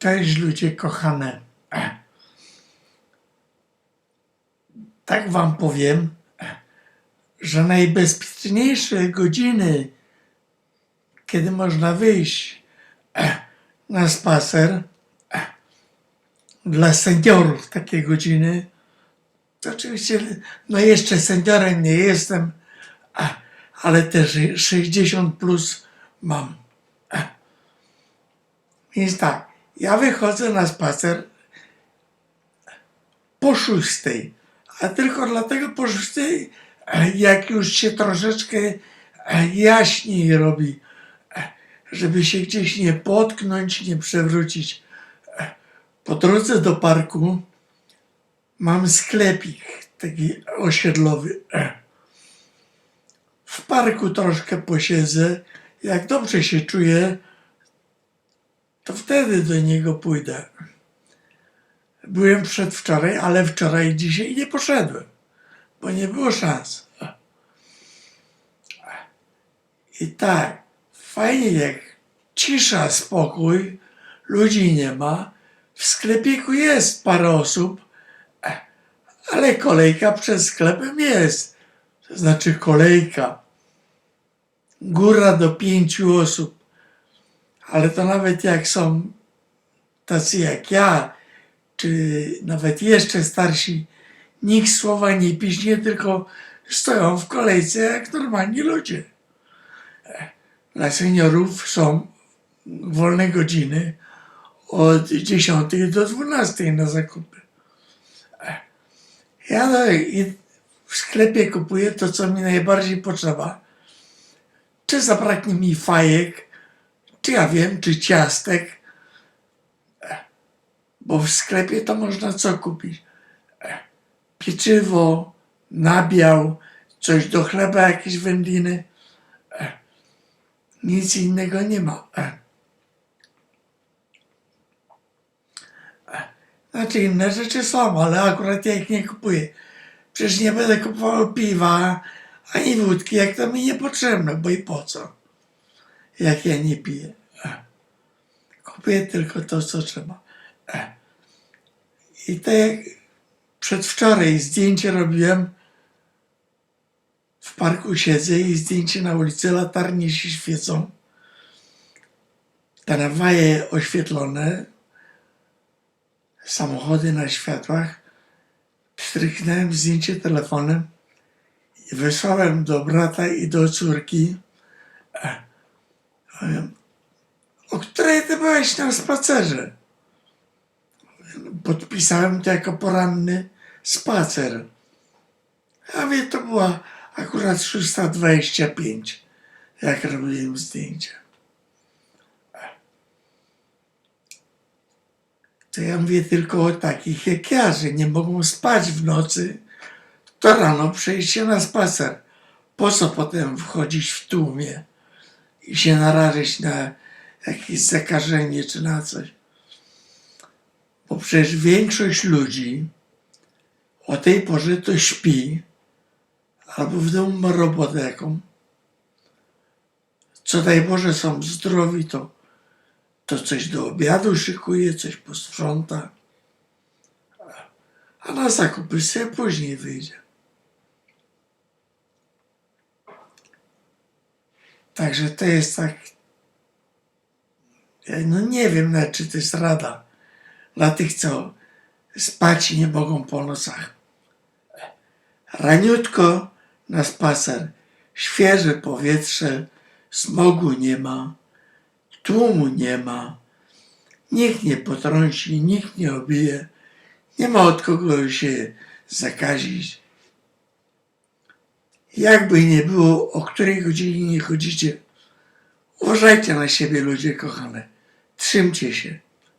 Cześć ludzie kochane. Tak wam powiem, że najbezpieczniejsze godziny, kiedy można wyjść na spacer, dla seniorów takie godziny, to oczywiście, no jeszcze seniorem nie jestem, ale też 60 plus mam. Więc tak, ja wychodzę na spacer po szóstej, a tylko dlatego po szóstej, jak już się troszeczkę jaśniej robi, żeby się gdzieś nie potknąć, nie przewrócić. Po drodze do parku mam sklepik taki osiedlowy. W parku troszkę posiedzę. Jak dobrze się czuję, to wtedy do niego pójdę. Byłem przedwczoraj, ale wczoraj i dzisiaj nie poszedłem, bo nie było szans. I tak, fajnie jak cisza, spokój, ludzi nie ma, w sklepiku jest parę osób, ale kolejka przed sklepem jest. To znaczy kolejka. Góra do pięciu osób. Ale to nawet jak są tacy jak ja, czy nawet jeszcze starsi, nikt słowa nie piśnie, tylko stoją w kolejce jak normalni ludzie. Dla seniorów są wolne godziny od 10 do 12 na zakupy. Ja no, w sklepie kupuję to, co mi najbardziej potrzeba. Czy zabraknie mi fajek, czy ja wiem, czy ciastek, bo w sklepie to można co kupić? Pieczywo, nabiał, coś do chleba, jakieś wędliny. Nic innego nie ma. Znaczy inne rzeczy są, ale akurat ja ich nie kupuję. Przecież nie będę kupował piwa ani wódki, jak to mi niepotrzebne, bo i po co? Jak ja nie piję. Kupuję tylko to, co trzeba. I tak jak przedwczoraj zdjęcie robiłem, w parku siedzę i zdjęcie na ulicy, latarnie się świecą, tramwaje oświetlone, samochody na światłach. Stryknąłem zdjęcie telefonem i wysłałem do brata i do córki. Powiem, O której ty byłeś na spacerze? Podpisałem to jako poranny spacer. A wie, to była akurat 625, jak robiłem zdjęcia. To ja mówię tylko o takich jak ja, że nie mogą spać w nocy, to rano przejście na spacer. Po co potem wchodzić w tłumie i się narażać na jakieś zakażenie czy na coś? Bo przecież większość ludzi o tej porze to śpi, albo w domu ma robotę jaką. Co daj Boże są zdrowi, to, to coś do obiadu szykuje, coś posprząta. A na zakupy sobie później wyjdzie. Także to jest tak. No nie wiem nawet, czy to jest rada dla tych, co spać nie mogą po nocach. Raniutko na spacer, świeże powietrze, smogu nie ma, tłumu nie ma, nikt nie potrąci, nikt nie obije, nie ma od kogo się zakazić. Jakby nie było, o której godzinie nie chodzicie, uważajcie na siebie, ludzie kochane. Trzymcie się.